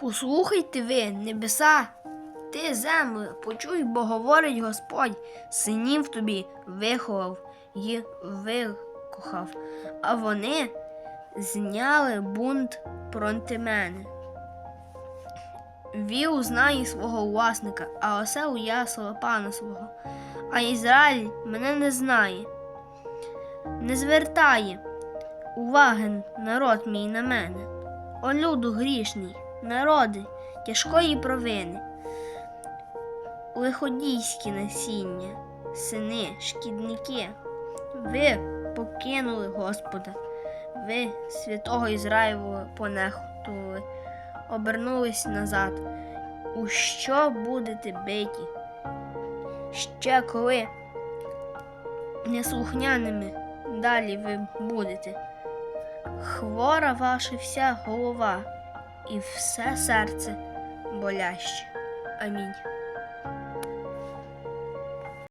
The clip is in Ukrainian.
Послухайте ви, небеса, ти земле, почуй, бо говорить Господь, синів тобі виховав і викохав, а вони зняли бунт проти мене. Вів знає свого власника, а осел ясла пана свого. А Ізраїль мене не знає, не звертає уваги народ мій на мене. О люду грішний, народи тяжкої провини, лиходійські насіння, сини, шкідники, ви покинули Господа, ви святого Ізраїлу понехтували, обернулись назад. У що будете биті? Ще коли неслухняними далі ви будете. Хвора ваша вся голова і все серце боляще. Амінь.